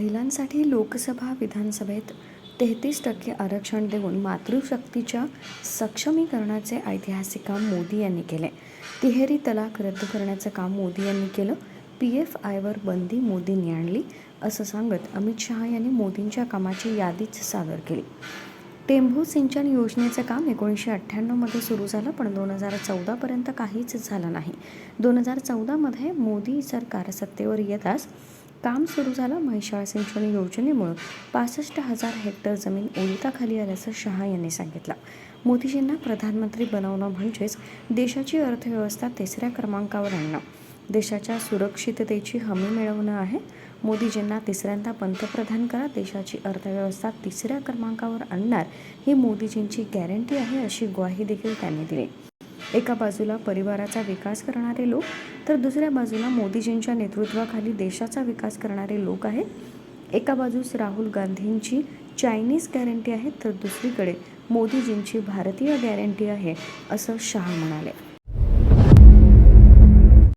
महिलांसाठी लोकसभा विधानसभेत तेहतीस टक्के आरक्षण देऊन मातृशक्तीच्या सक्षमीकरणाचे ऐतिहासिक काम मोदी यांनी केले. तिहेरी तलाक रद्द करण्याचं काम मोदी यांनी केलं. पी एफ आयवर बंदी मोदींनी आणली असं सांगत अमित शहा यांनी मोदींच्या कामाची यादीच सादर केली. टेंभू सिंचन योजनेचं काम एकोणीसशे अठ्ठ्याण्णवमध्ये सुरू झालं पण दोन हजार चौदापर्यंत काहीच झालं नाही. दोन हजार चौदामध्ये मोदी सरकार सत्तेवर येताच काम सुरू झालं म्हैसाळ सिंचन योजनेमुळं. पासष्ट हजार हेक्टर जमीन ओलिताखाली आल्याचं शहा यांनी सांगितलं. मोदीजींना प्रधानमंत्री बनवणं म्हणजेच देशाची अर्थव्यवस्था तिसऱ्या क्रमांकावर आणणं. देशाच्या सुरक्षिततेची हमी मिळवणं आहे. मोदीजींना तिसऱ्यांदा पंतप्रधान करा देशाची अर्थव्यवस्था तिसऱ्या क्रमांकावर आणणार ही मोदीजींची गॅरंटी आहे अशी ग्वाही देखील त्यांनी दिली. एका बाजूला परिवाराचा विकास करणारे लोक तर दुसऱ्या बाजूला मोदीजींच्या नेतृत्वाखाली देशाचा विकास करणारे लोक आहेत. एका बाजूस राहुल गांधींची चायनीज गॅरंटी आहे तर दुसरीकडे मोदीजींची भारतीय गॅरंटी आहे असं शहा म्हणाले.